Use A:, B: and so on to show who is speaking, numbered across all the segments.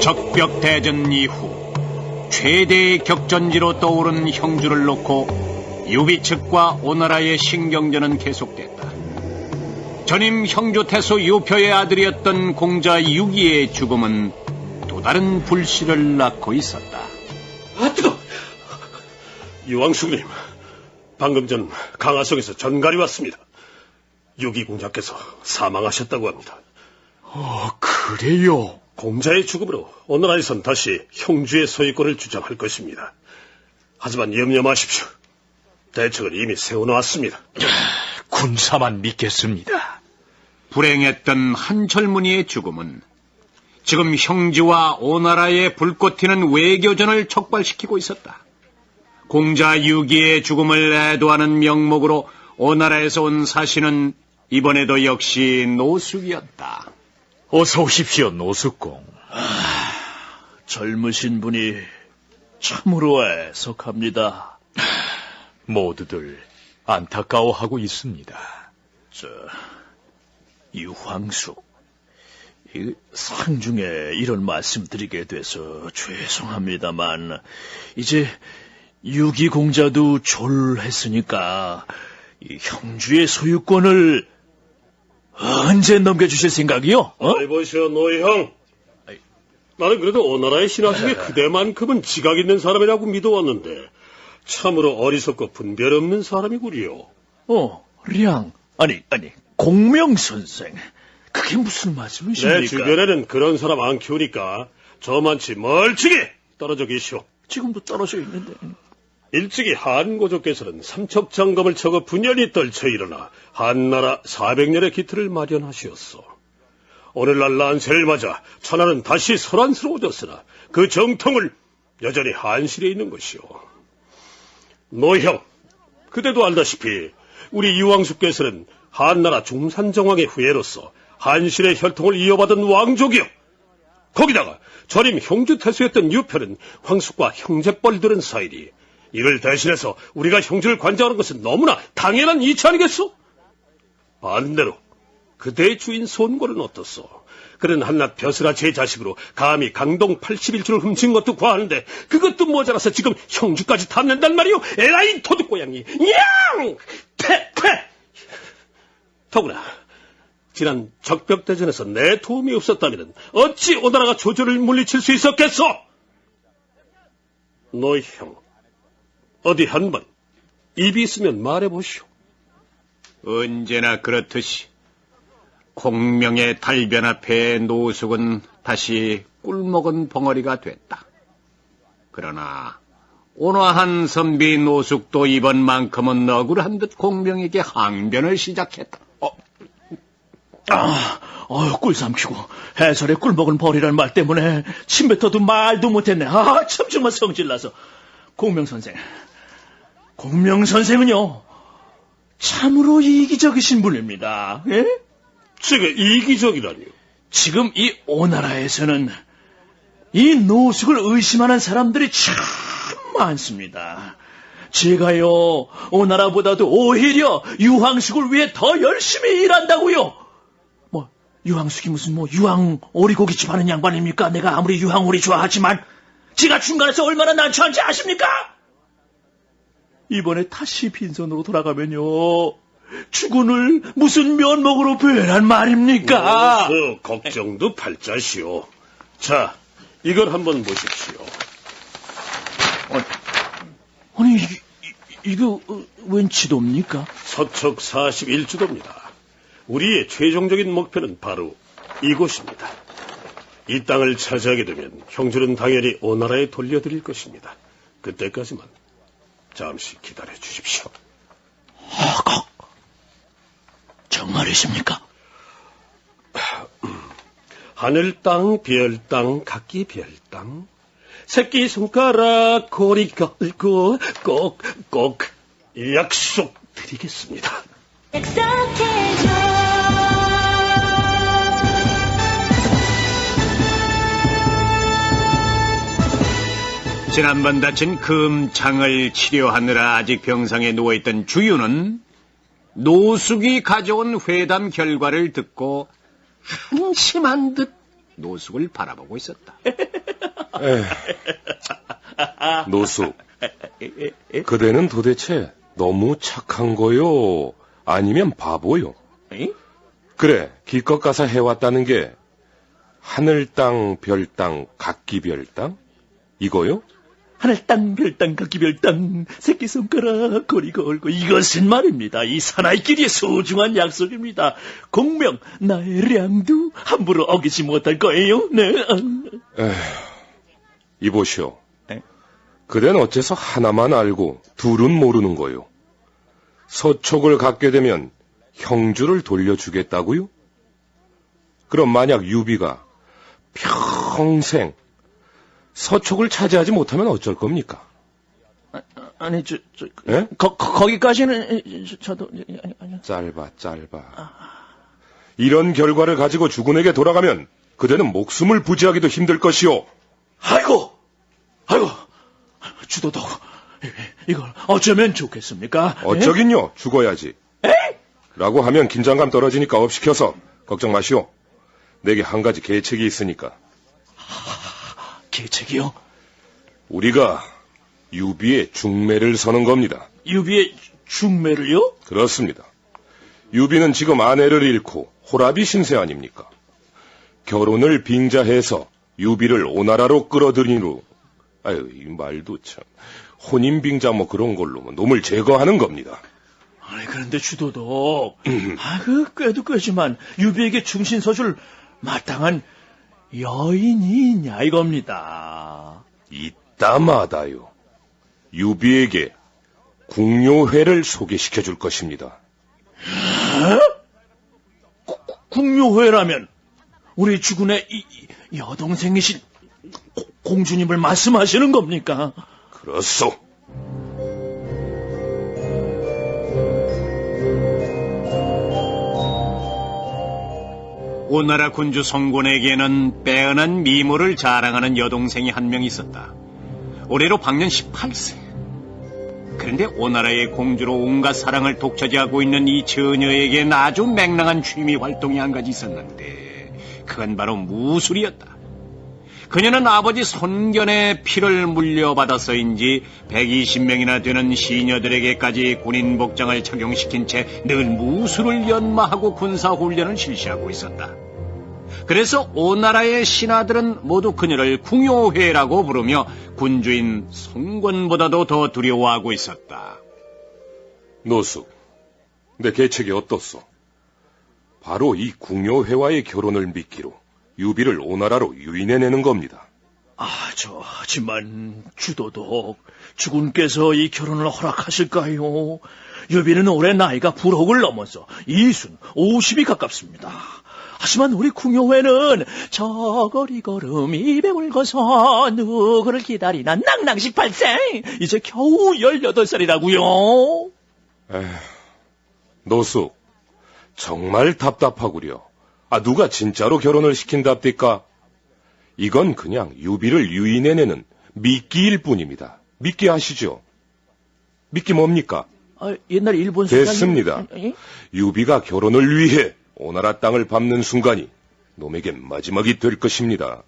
A: 적벽대전 이후 최대의 격전지로 떠오른 형주를 놓고 유비 측과 오나라의 신경전은 계속됐다. 전임 형주 태소 유표의 아들이었던 공자 유기의 죽음은 또 다른 불씨를 낳고 있었다.
B: 아, 뜨거! 유왕숙님, 방금 전 강화성에서 전갈이 왔습니다. 유기 공자께서 사망하셨다고 합니다.
C: 어, 그래요?
B: 공자의 죽음으로 오나라에선 다시 형주의 소유권을 주장할 것입니다. 하지만 염려 마십시오. 대책을 이미 세워놓았습니다.
C: 군사만 믿겠습니다.
A: 불행했던 한 젊은이의 죽음은 지금 형주와 오나라의 불꽃 튀는 외교전을 촉발시키고 있었다. 공자 유기의 죽음을 애도하는 명목으로 오나라에서 온 사신은 이번에도 역시 노숙이었다.
C: 어서 오십시오, 노숙공.
D: 젊으신 분이 참으로 애석합니다.
C: 모두들 안타까워하고 있습니다.
D: 저, 유황숙. 이 상중에 이런 말씀드리게 돼서 죄송합니다만, 이제 유기공자도 졸했으니까, 이 형주의 소유권을 언제 넘겨주실 생각이요? 어?
B: 아이 보시오, 노형. 나는 그래도 오나라의 신하 중에 그대만큼은 지각 있는 사람이라고 믿어왔는데 참으로 어리석고 분별 없는 사람이구리요.
D: 어, 량. 아니, 아니, 공명 선생. 그게 무슨 말씀이십니까?
B: 내 주변에는 그런 사람 안 키우니까 저만치 멀찍이 떨어져 계시오.
D: 지금도 떨어져 있는데.
B: 일찍이 한고조께서는 삼척장검을 쳐고 분연히 떨쳐 일어나 한나라 400년의 기틀을 마련하시었소. 오늘날 난세를 맞아 천하는 다시 소란스러워졌으나 그 정통을 여전히 한실에 있는 것이오. 노형, 그대도 알다시피 우리 이왕수께서는 한나라 중산정왕의 후예로서 한실의 혈통을 이어받은 왕족이요. 거기다가 전임 형주 태수였던 유표는 황숙과 형제뻘 들은 사이리. 이를 대신해서 우리가 형주를 관장하는 것은 너무나 당연한 이치 아니겠소? 반대로 그대의 주인 손골은 어떻소? 그는 한낱 벼슬아 제 자식으로 감히 강동 81주를 훔친 것도 과하는데 그것도 모자라서 지금 형주까지 탐낸단 말이오? 에라이 도둑고양이! 양! 퇴! 퇴! 더구나 지난 적벽대전에서 내 도움이 없었다면 어찌 오나라가 조조를 물리칠 수 있었겠소? 너희 형, 어디 한번 입이 있으면 말해보시오.
A: 언제나 그렇듯이 공명의 달변 앞에 노숙은 다시 꿀먹은 벙어리가 됐다. 그러나 온화한 선비 노숙도 이번만큼은 억울한 듯 공명에게 항변을 시작했다.
D: 아, 어휴, 꿀 삼키고 해설에 꿀 먹은 벌이란 말 때문에 침 뱉어도 말도 못했네. 아, 참 정말 성질나서. 공명 선생. 공명 선생은요, 참으로 이기적이신 분입니다. 예?
B: 제가 이기적이라니요.
D: 지금 이 오나라에서는 이 노숙을 의심하는 사람들이 참 많습니다. 제가요, 오나라보다도 오히려 유황숙을 위해 더 열심히 일한다고요. 뭐, 유황숙이 무슨 뭐 유황 오리고기집 하는 양반입니까? 내가 아무리 유황 오리 좋아하지만, 지가 중간에서 얼마나 난처한지 아십니까? 이번에 다시 빈손으로 돌아가면요, 주군을 무슨 면목으로 표현한 말입니까?
B: 그 걱정도 팔자시오. 자, 이걸 한번 보십시오.
D: 아니, 이, 이, 이거 어, 웬 지도입니까?
B: 서척 41주도입니다. 우리의 최종적인 목표는 바로 이곳입니다. 이 땅을 차지하게 되면 형주는 당연히 오나라에 돌려드릴 것입니다. 그때까지만 잠시 기다려 주십시오.
D: 허걱. 정말이십니까?
B: 하늘 땅, 별 땅, 각기 별 땅. 새끼 손가락 고리 걸고 꼭, 꼭 약속드리겠습니다.
A: 지난번 다친 금창을 치료하느라 아직 병상에 누워있던 주유는 노숙이 가져온 회담 결과를 듣고 한심한 듯 노숙을 바라보고 있었다.
E: 노숙, 그대는 도대체 너무 착한 거요? 아니면 바보요?
D: 에?
E: 그래, 기껏 가서 해왔다는 게 하늘 땅, 별 땅, 각기 별 땅? 이거요?
D: 하늘 땅, 별 땅, 각기 별 땅, 새끼손가락, 거리 걸고, 이것은 말입니다. 이 사나이끼리의 소중한 약속입니다. 공명, 나의 량도 함부로 어기지 못할 거예요, 네.
E: 이보시오.
D: 네?
E: 그댄 어째서 하나만 알고 둘은 모르는 거요? 서촉을 갖게 되면 형주를 돌려주겠다고요? 그럼 만약 유비가 평생 서촉을 차지하지 못하면 어쩔 겁니까?
D: 아니, 저, 저,
E: 예?
D: 거, 거, 거기까지는, 저, 저도, 아니, 아니.
E: 짧아, 짧아. 이런 결과를 가지고 주군에게 돌아가면 그대는 목숨을 부지하기도 힘들 것이오.
D: 아이고! 아이고! 주도독, 이걸 어쩌면 좋겠습니까?
E: 어쩌긴요, 죽어야지. 라고 하면 긴장감 떨어지니까 업시켜서 걱정 마시오. 내게 한 가지 계책이 있으니까.
D: 계책이요?
E: 우리가 유비의 중매를 서는 겁니다.
D: 유비의 중매를요?
E: 그렇습니다. 유비는 지금 아내를 잃고 호라비 신세 아닙니까? 결혼을 빙자해서 유비를 오나라로 끌어들인 후, 아유, 이 말도 참, 혼인 빙자 뭐 그런 걸로 뭐 놈을 제거하는 겁니다.
D: 아니, 그런데 주도독, 아, 그, 꾀도 꾀지만, 유비에게 충신 서줄 마땅한 여인이 있냐, 이겁니다.
E: 이따마다요. 유비에게 궁요회를 소개시켜 줄 것입니다.
D: 궁묘회라면, 우리 주군의 이, 이 여동생이신 고- 공주님을 말씀하시는 겁니까?
E: 그렇소.
A: 오나라 군주 성곤에게는 빼어난 미모를 자랑하는 여동생이 한 명 있었다. 올해로 방년 18세. 그런데 오나라의 공주로 온갖 사랑을 독차지하고 있는 이 처녀에겐 아주 맹랑한 취미 활동이 한 가지 있었는데 그건 바로 무술이었다. 그녀는 아버지 손견의 피를 물려받아서인지 120명이나 되는 시녀들에게까지 군인 복장을 착용시킨 채 늘 무술을 연마하고 군사 훈련을 실시하고 있었다. 그래서 오나라의 신하들은 모두 그녀를 궁요회라고 부르며 군주인 송권보다도 더 두려워하고 있었다.
E: 노숙, 내 계책이 어떻소? 바로 이 궁요회와의 결혼을 미끼로 유비를 오나라로 유인해내는 겁니다.
D: 아, 저, 하지만, 주도독, 주군께서 이 결혼을 허락하실까요? 유비는 올해 나이가 불혹을 넘어서 이순 50이 가깝습니다. 하지만 우리 궁요회는 저거리 걸음 이백을 거서 누구를 기다리나 낭낭 18세 이제 겨우 18살이라고요.
E: 노숙, 정말 답답하구려. 아, 누가 진짜로 결혼을 시킨답니까? 이건 그냥 유비를 유인해내는 미끼일 뿐입니다. 미끼 아시죠? 미끼 뭡니까?
D: 아, 옛날 일본
E: 됐습니다.
D: 소장님- 예?
E: 유비가 결혼을 위해 오나라 땅을 밟는 순간이 놈에겐 마지막이 될 것입니다.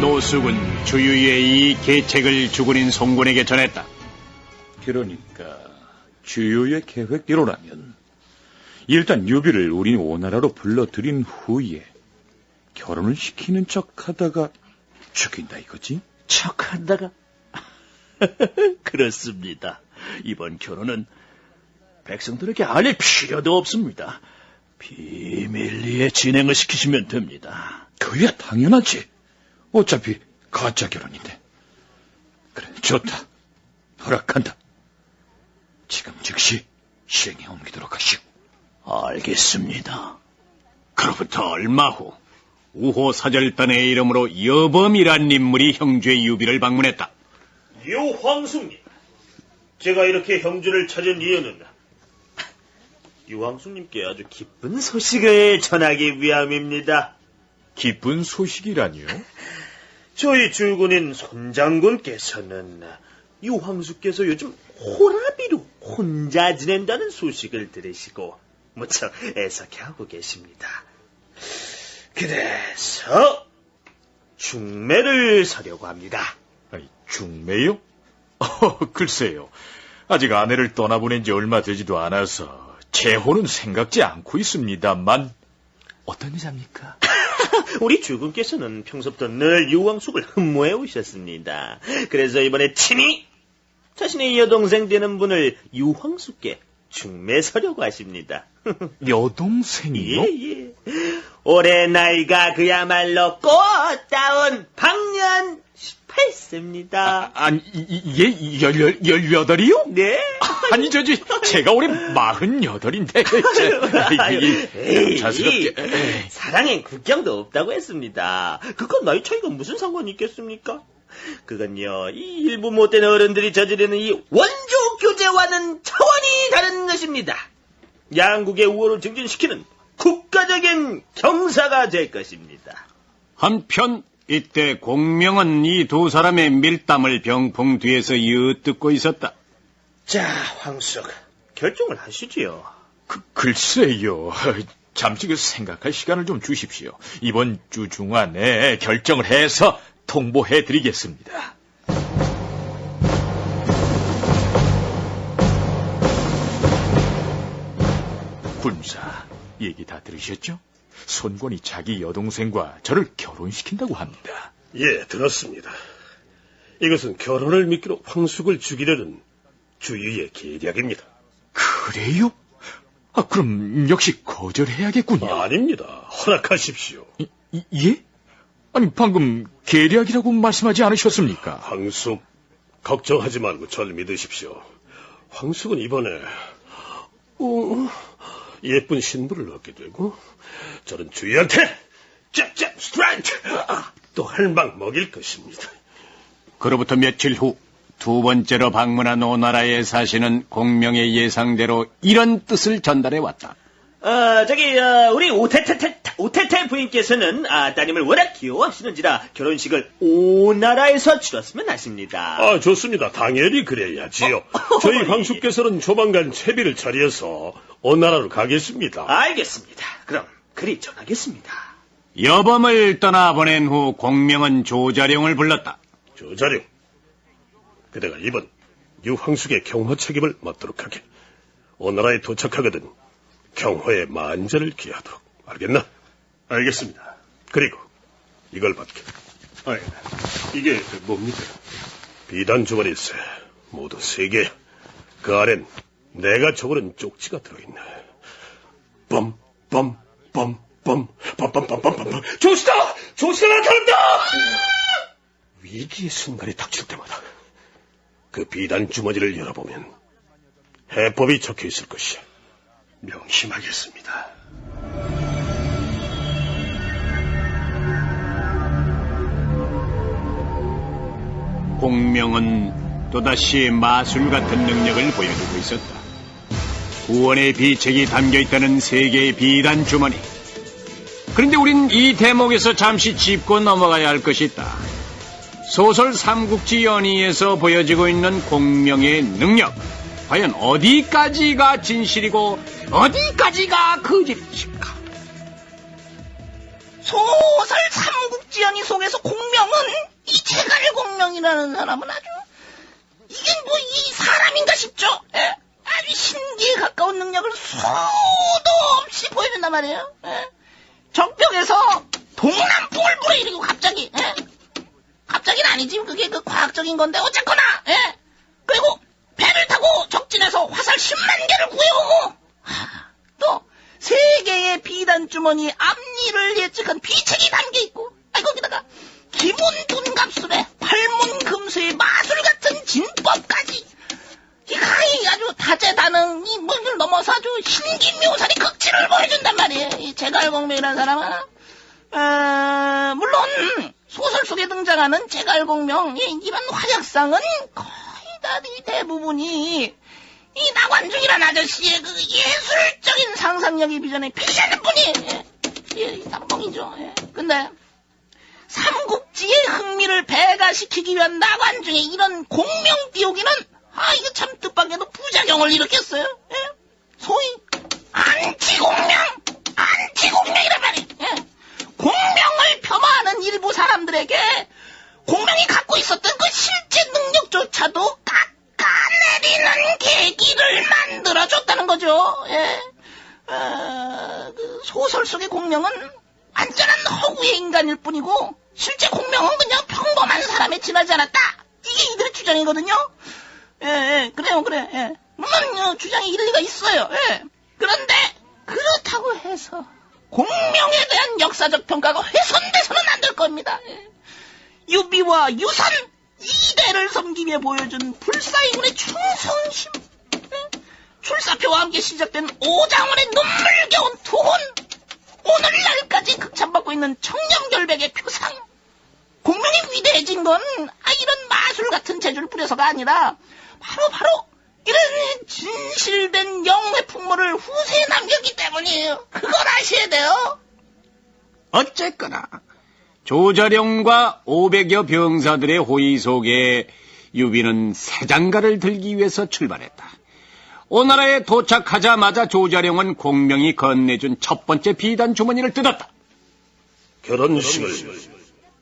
A: 노숙은 주유의 이 계책을 주군인 송군에게 전했다.
C: 그러니까 주요의 계획대로라면 일단 유비를 우리 오나라로 불러들인 후에 결혼을 시키는 척하다가 죽인다 이거지?
D: 척한다가 그렇습니다. 이번 결혼은 백성들에게 알릴 필요도 없습니다. 비밀리에 진행을 시키시면 됩니다.
C: 그야 당연하지. 어차피 가짜 결혼인데. 그래 좋다. 허락한다. 즉시 시행에 옮기도록 하시오.
D: 알겠습니다.
A: 그로부터 얼마 후 우호 사절단의 이름으로 여범이란 인물이 형주의 유비를 방문했다.
F: 요 황숙님, 제가 이렇게 형주를 찾은 이유는 유 황숙님께 아주 기쁜 소식을 전하기 위함입니다.
C: 기쁜 소식이라니요?
F: 저희 주군인 손장군께서는 유 황숙께서 요즘 호라비로 혼자 지낸다는 소식을 들으시고 무척 애석해하고 계십니다. 그래서 중매를 서려고 합니다.
C: 아니, 중매요? 어, 글쎄요. 아직 아내를 떠나보낸 지 얼마 되지도 않아서 재혼은 생각지 않고 있습니다만 어떤 여자입니까?
F: 우리 주군께서는 평소부터 늘 유황숙을 흠모해 오셨습니다. 그래서 이번에 친히 자신의 여동생 되는 분을 유황숙께 중매서려고 하십니다.
C: 여동생이요?
F: 예, 예. 올해 나이가 그야말로 꽃다운 방년 18세입니다.
C: 아니, 이- 이- 이게 열, 열여덟이요?
F: 네?
C: 아니, 저지, 제가 올해 마흔여덟인데, 자스럽게.
F: 사랑엔 국경도 없다고 했습니다. 그건 나이 차이가 무슨 상관이 있겠습니까? 그건요, 이 일부 못된 어른들이 저지르는 이 원조 교제와는 차원이 다른 것입니다. 양국의 우호를 증진시키는 국가적인 경사가 될 것입니다.
A: 한편 이때 공명은 이 두 사람의 밀담을 병풍 뒤에서 엿듣고 있었다.
F: 자, 황숙, 결정을 하시지요.
C: 그, 글쎄요. 잠시 그 생각할 시간을 좀 주십시오. 이번 주 중안에 결정을 해서 통보해 드리겠습니다. 군사, 얘기 다 들으셨죠? 손권이 자기 여동생과 저를 결혼시킨다고 합니다.
B: 예, 들었습니다. 이것은 결혼을 미끼로 황숙을 죽이려는 주유의 계략입니다.
C: 그래요? 아, 그럼 역시 거절해야겠군요.
B: 아닙니다. 허락하십시오.
C: 이- 이- 예? 아니, 방금 계략이라고 말씀하지 않으셨습니까?
B: 황숙, 걱정하지 말고 절 믿으십시오. 황숙은 이번에 어, 예쁜 신부를 얻게 되고 저는 주희한테 짭짭 스트라이크 또한방 먹일 것입니다.
A: 그로부터 며칠 후 두 번째로 방문한 오나라의 사신은 공명의 예상대로 이런 뜻을 전달해 왔다.
F: 어, 저기, 어, 우리 오태태, 오태태 부인께서는, 아, 따님을 워낙 귀여워하시는지라 결혼식을 오나라에서 치렀으면 하십니다.
B: 아, 좋습니다. 당연히 그래야지요. 저희 황숙께서는 조만간 채비를 차려서 오나라로 가겠습니다.
F: 알겠습니다. 그럼, 그리 전하겠습니다.
A: 여범을 떠나보낸 후 공명은 조자룡을 불렀다.
B: 조자룡, 그대가 이번 유황숙의 경호 책임을 맡도록 하게. 오나라에 도착하거든 경호의 만전을 기하도록. 알겠나? 알겠습니다. 그리고 이걸 받게. 아, 이게 뭡니까? 비단 주머니세 모두 세 개. 그 안엔 내가 적어놓은 쪽지가 들어있네. 뻔, 뻔, 뻔, 뻔, 뻔, 뻔, 뻔, 뻔, 뻔. 조시다! 조시가 나타난다! 위기의 순간이 닥칠 때마다 그 비단 주머니를 열어보면 해법이 적혀 있을 것이야. 명심하겠습니다.
A: 공명은 또다시 마술 같은 능력을 보여주고 있었다. 구원의 비책이 담겨 있다는 세계의 비단 주머니. 그런데 우린 이 대목에서 잠시 짚고 넘어가야 할 것이 있다. 소설 삼국지 연의에서 보여지고 있는 공명의 능력. 과연 어디까지가 진실이고 어디까지가 거짓일까?
G: 소설 삼국지연이 속에서 공명은 이 제갈 공명이라는 사람은 아주 이게 뭐 이 사람인가 싶죠. 예? 아주 신기에 가까운 능력을 수도 없이 보여준단 말이에요. 예? 적벽에서 동남풍을 불어일으키고 갑자기 예? 갑자기는 아니지 그게 그 과학적인 건데 어쨌거나 예? 그리고 배를 타고 적진에서 화살 10만 개를 구해오고 하, 또 세계의 비단 주머니 앞니를 예측한 비책이 담겨 있고, 아이 거기다가 기문둔 갑술에 팔문 금수의 마술 같은 진법까지. 이 가히 아주 다재다능이 뭐를 넘어서 아주 신기묘사리 극치를 보여준단 말이에요. 이 제갈공명이라는 사람은. 아, 물론 소설 속에 등장하는 제갈공명 이- 이런 활약상은 거의 다이 대부분이 이 나관중이란 아저씨의 그 예술적인 상상력이 비전에 피시하는 분이 예, 예, 이 남봉이죠. 예. 근데 삼국지의 흥미를 배가시키기 위한 나관중의 이런 공명 띄우기는 아 이거 참 뜻밖에도 부작용을 일으켰어요. 예? 소위 안티공명, 안티공명이란 말이에요. 예? 공명을 폄하하는 일부 사람들에게 공명이 갖고 있었던 그 실제 능력조차도 깎아 내리는 계기를 만들어줬다는 거죠. 예. 어, 그 소설 속의 공명은 완전한 허구의 인간일 뿐이고 실제 공명은 그냥 평범한 사람에 지나지 않았다. 이게 이들의 주장이거든요. 예, 예, 그래요, 그래. 예. 물론 어, 주장이 일리가 있어요. 예. 그런데 그렇다고 해서 공명에 대한 역사적 평가가 훼손돼서는 안 될 겁니다. 예. 유비와 유산 이대를 위해 보여준 불사이군의 충성심. 예. 출사표와 함께 시작된 오장원의 눈물겨운 투혼. 오늘날까지 극찬받고 있는 청렴결백의 표상. 공명이 위대해진 건 아, 이런 마술 같은 재주를 부려서가 아니라 바로 바로 이런 진실된 영웅의 풍모를 후세에 남겼기 때문이에요. 그걸 아셔야 돼요.
A: 어쨌거나 조자룡과 500여 병사들의 호의 속에 유비는 새장가를 들기 위해서 출발했다. 오나라에 도착하자마자 조자룡은 공명이 건네준 첫 번째 비단 주머니를 뜯었다.
B: 결혼식을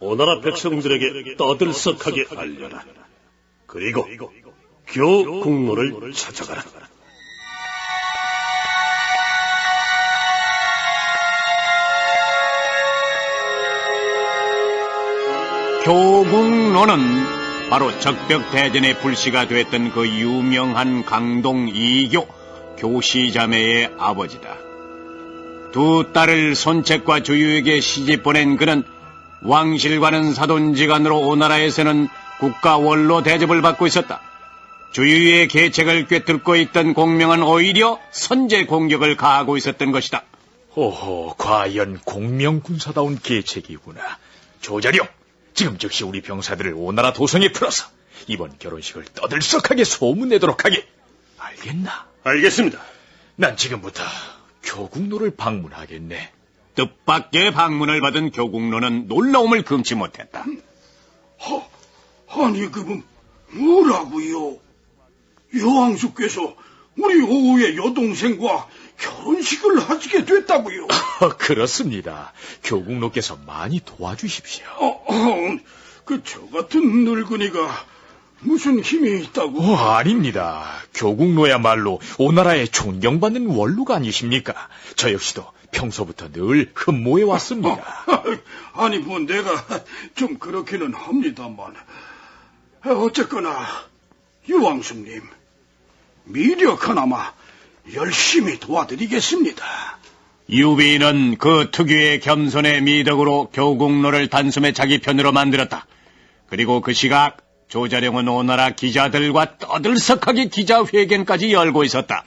B: 오나라 백성들에게 떠들썩하게 알려라. 그리고 교 국로를 찾아가라.
A: 교국로는 바로 적벽대전의 불씨가 됐던 그 유명한 강동 이교 교시자매의 아버지다. 두 딸을 손책과 주유에게 시집 보낸 그는 왕실과는 사돈지간으로 오나라에서는 국가 원로 대접을 받고 있었다. 주유의 계책을 꿰뚫고 있던 공명은 오히려 선제 공격을 가하고 있었던 것이다.
C: 오호, 과연 공명군사다운 계책이구나. 조자룡, 지금 즉시 우리 병사들을 오나라 도성에 풀어서 이번 결혼식을 떠들썩하게 소문내도록 하게. 알겠나?
B: 알겠습니다.
C: 난 지금부터 교국로를 방문하겠네.
A: 뜻밖의 방문을 받은 교국로는 놀라움을 금치 못했다.
H: 아니, 그분, 뭐라고요? 여왕수께서 우리 오후의 여동생과 결혼식을 하시게 됐다고요?
C: 그렇습니다. 교국로께서 많이 도와주십시오.
H: 어, 어, 그, 저 같은 늙은이가 무슨 힘이 있다고?
C: 어, 아닙니다. 교국로야말로 오나라에 존경받는 원루가 아니십니까? 저 역시도 평소부터 늘 흠모해 왔습니다.
H: 아니, 뭐, 내가 좀 그렇기는 합니다만. 어쨌거나, 유왕숙님, 미력 하나마 열심히 도와드리겠습니다.
A: 유비는 그 특유의 겸손의 미덕으로 교국로를 단숨에 자기 편으로 만들었다. 그리고 그 시각 조자룡은 오나라 기자들과 떠들썩하게 기자회견까지 열고 있었다.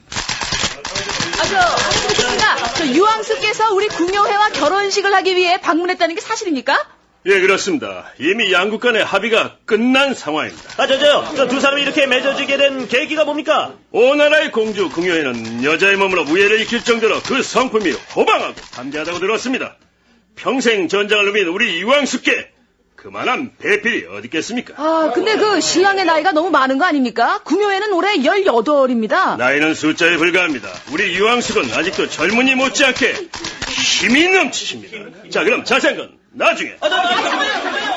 I: 아, 저. 저 유황수께서 우리 궁여회와 결혼식을 하기 위해 방문했다는 게 사실입니까?
B: 예, 그렇습니다. 이미 양국 간의 합의가 끝난 상황입니다.
F: 아, 저, 저요. 저두 사람이 이렇게 맺어지게 된 계기가 뭡니까?
B: 오나라의 공주 궁여에는 여자의 몸으로 무예를 익힐 정도로 그 성품이 호방하고 담대하다고 들었습니다. 평생 전장을 누빈 우리 이왕숙께 그만한 배필이 어디 있겠습니까?
I: 아, 근데 그 신랑의 나이가 너무 많은 거 아닙니까? 궁여회는 올해 18입니다.
B: 나이는 숫자에 불과합니다. 우리 유황숙은 아직도 젊은이 못지않게 힘이 넘치십니다. 자, 그럼 자세한 건 나중에.
F: 아, 저, 저, 저, 저, 저,